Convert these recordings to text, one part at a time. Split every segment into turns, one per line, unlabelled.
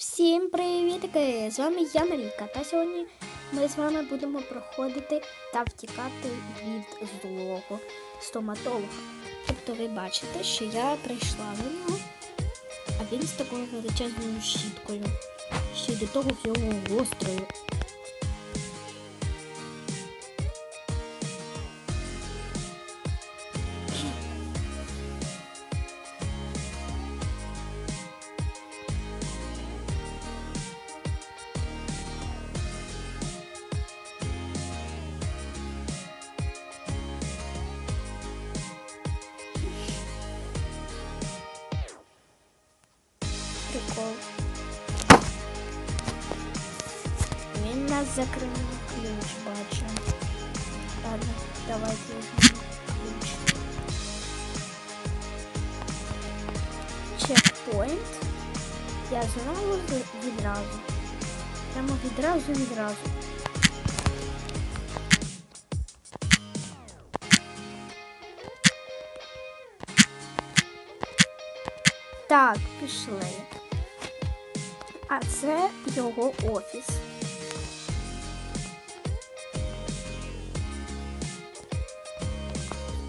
Всім привітки! З вами я Марійка. Та сьогодні ми з вами будемо проходити та втікати від злого стоматолога. Тобто ви бачите, що я прийшла до нього, а він з такою величезною щіткою. Ще до того всього гострою. Прикол. Він нас закрив ключ, бачу. Ладно, давайте візьмемо ключ. Чекпоінт. Я знову відразу. Прямо відразу відразу. Так, пішли. А це його офіс.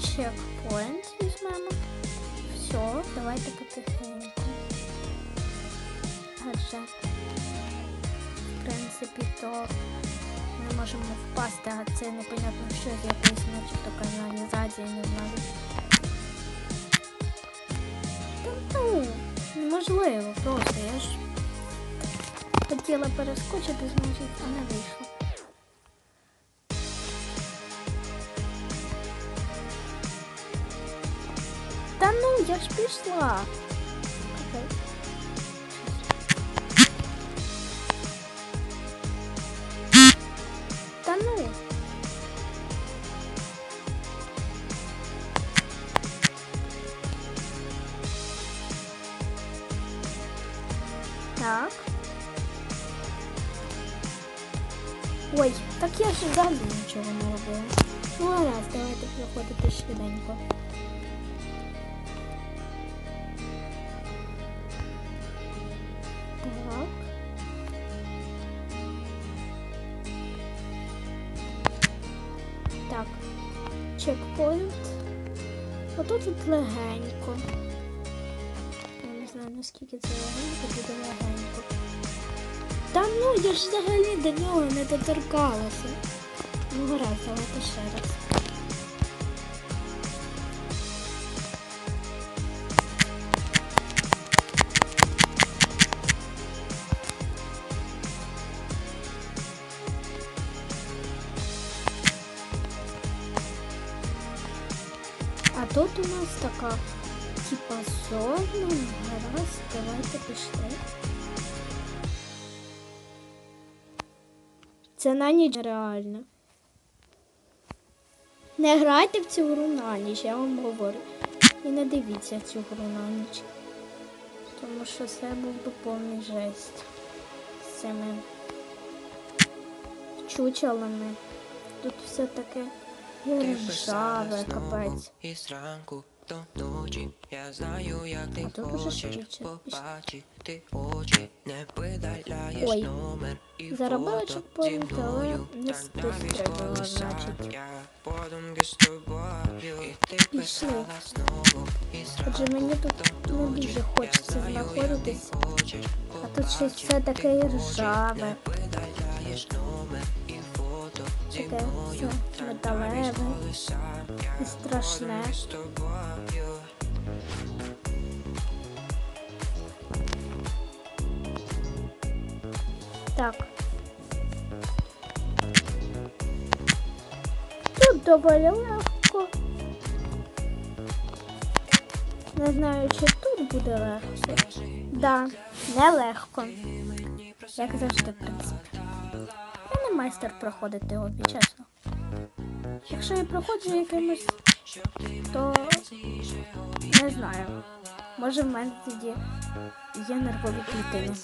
Чекпоінт візьмемо. Все, давайте потихеньку. Адже, в принципі, то ми можемо впасти, а це непонятно що з якоїсь начебто каналізації, не знаю. Та ну, неможливо просто, я ж хотіла перескочити, значить, а не вийшло. Та ну, я ж пішла. Швиденько. Так. Так. Чекпоінт. Отут от легенько. Я не знаю, наскільки це легенько, буде легенько. Та ну, я ж взагалі до нього не доторкалася. Ну, гаразд, давайте ще раз. У нас така, типа, зона. Гаразд, давайте пішли. Це на ніч реально. Не грайте в цю гру на ніч, я вам говорю. І не дивіться цю гру на ніч. Тому що це був би повний жесть з цими чучелами. Тут все таке ржаве, капець.
І зранку до ночі я знаю, як ти хочеш побачити очі, не видаляєш номер і фото зі мною, та навіть коли сам я подумки з тобою, і ти писала знову, і зранку
мені тут не дуже хочеться знаходитись. А тут щось все таке ржаве.
не видаляєш номер
Таке все металеве і страшне. Так. Тут доволі легко. Не знаю, чи тут буде легко. Да, нелегко. Як завжди, в принципі. Майстер проходити обі, чесно. Якщо я проходжу якимось, то не знаю. Може в мене тоді є нервові клітини.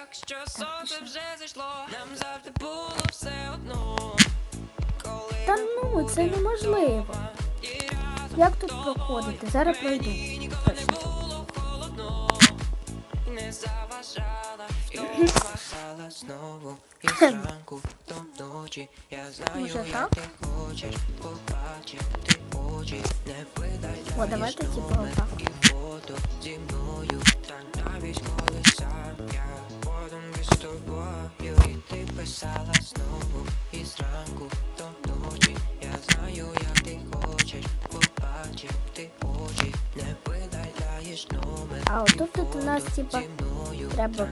Якщо сонце вже зайшло, нам завжди було все одно.
Та ну, це неможливо. Як тут проходити? Зараз пройду. Точно.
було холодно, не заважала. Писала знову і зранку до ночі. Я знаю,
Може,
як
так?
ти хочеш побачити очі. Не
О, давайте типу
номер
отак.
і фото зі мною. Та навіть коли сам я подумки з тобою. І ти писала знову і зранку до ночі. Я знаю, як ти хочеш побачити очі. Не видаляєш номер
А отут тут у нас типа треба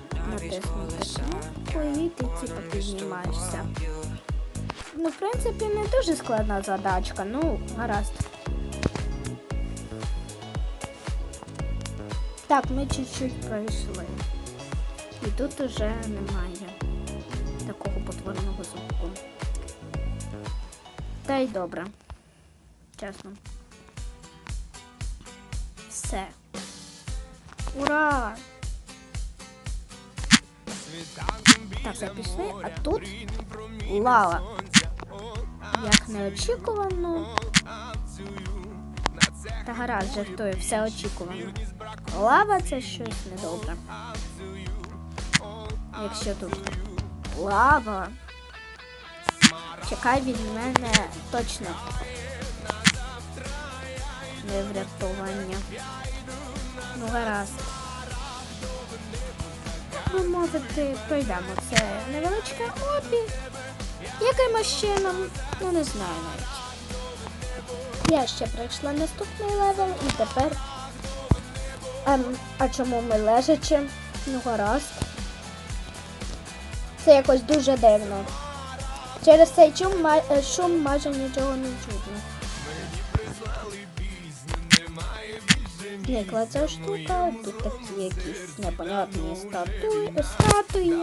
кнопку і ти типа піднімаєшся. Ну, в принципі, не дуже складна задачка, ну, гаразд. Так, ми чуть-чуть пройшли. І тут уже немає такого потворного звуку. Та й добре. Чесно. Все. Ура! Так, все пішли, а тут лава. Як неочікувано. Та гаразд, жартую, все очікувано. Лава це щось недобре. Якщо тут лава, чекай від мене точно. Не врятування. Ну гаразд. Ви можете пройдемо. Це невеличке обі. Якимось чином, ну не знаю навіть. Я ще пройшла наступний левел і тепер. Ем, а чому ми лежачи? Ну гаразд. Це якось дуже дивно. Через цей шум, е, шум майже нічого не чутно. Зникла ця штука, тут такі якісь непонятні статуї. статуї.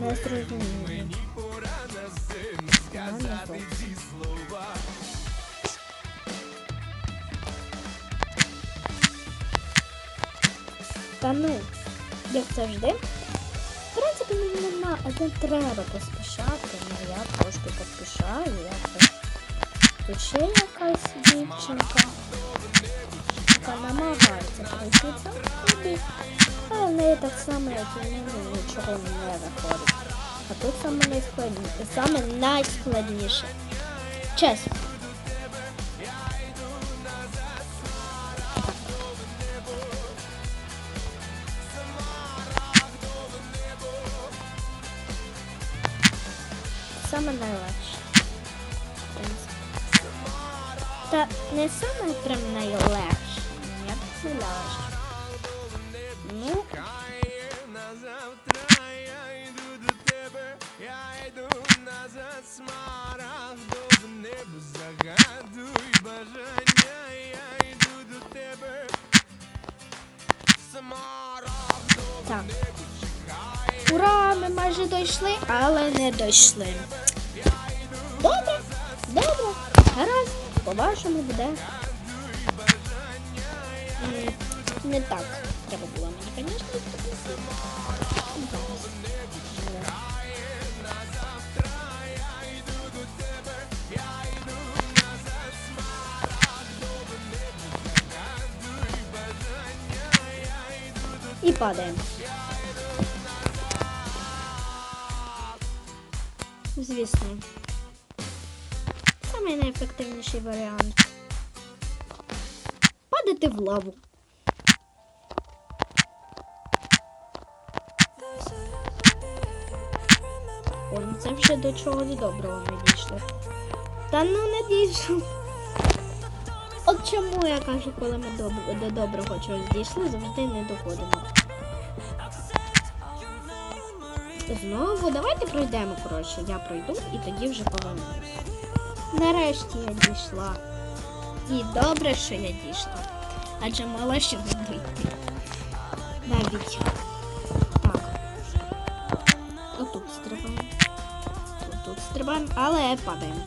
Не зрозуміло. Та ну, як завжди. В принципі, мені нема, а не треба поспішати. Ну я трошки поспішаю, я. Тут ще якась дівчинка, яка намагається пройти там туди. Але в неї так само, як і в мене, нічого не виходить. А тут саме найскладніше. Саме найскладніше. Чесно. Саме найлегше. Та не саме прям найлегше. Я помиляюсь. Ну,
Завтра я йду до тебе, я йду назад, смарагдове небо, загадуй бажання, я йду до тебе, смарагдове
так. Ура! Ми майже дійшли, але не дійшли. По-вашому буде. Не так. Треба було мені, звісно, І падаємо. Звісно. Самий найефективніший варіант. Падати в лаву. О, ну це вже до чогось доброго ми дійшли. Та ну не дійшов. От чому я кажу, коли ми до доброго чогось дійшли, завжди не доходимо. Знову давайте пройдемо, коротше. Я пройду і тоді вже повернусь. Нарешті я дійшла. І добре, що я дійшла. Адже мала ще не дійти. Навіть. Так. Отут стрибаємо. Тут, тут стрибаємо, але падаємо.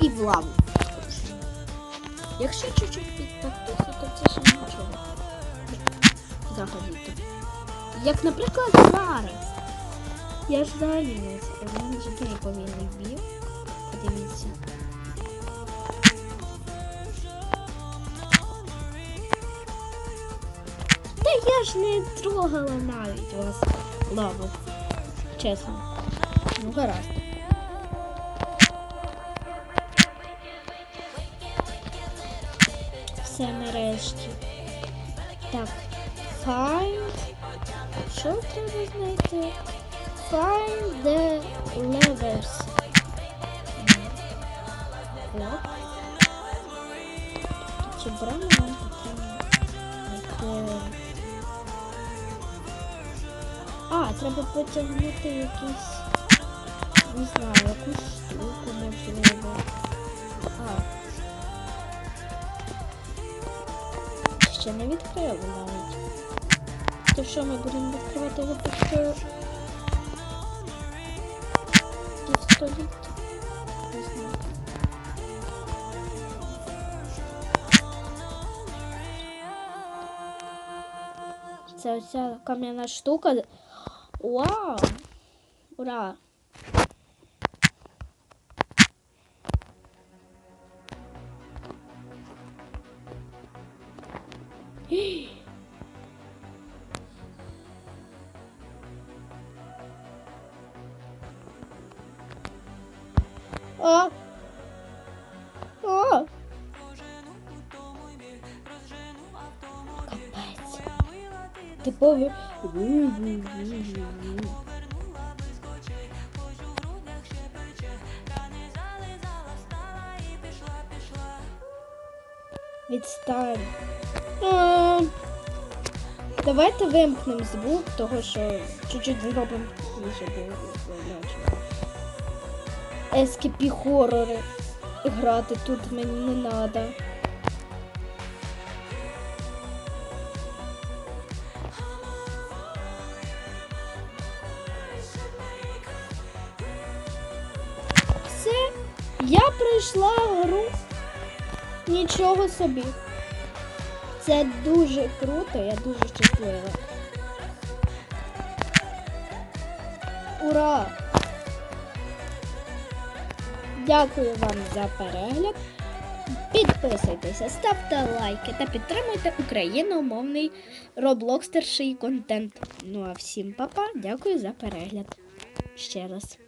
І в лаву. Якщо чуть-чуть підтактися, то це ще нічого. Заходіть. Як, наприклад, зараз. Я ж взагалі не мене вже дуже повільний біг. Подивіться. Та я ж не трогала навіть вас лаву. Чесно. Ну, гаразд. Все нарешті. Так. Find. Що треба знайти? Find the levers. О. Чи брали нам потрібно знайти? А, треба потягнути якийсь, не знаю, якусь штуку можливо. А. Ще не відкрили навіть. То що ми будемо відкривати випадку пістолет? Це оця кам'яна штука. Вау! Ура! А! Типовий. Відстань. Давайте вимкнемо звук, того що чуть-чуть зробимо. Ескіпі хорори. Грати тут мені не треба. Я пройшла гру. Нічого собі. Це дуже круто, я дуже щаслива. Ура! Дякую вам за перегляд. Підписуйтеся, ставте лайки та підтримуйте україномовний роблокстерший контент. Ну а всім папа, дякую за перегляд. Ще раз.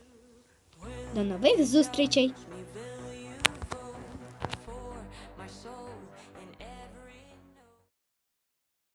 До нових зустрічей!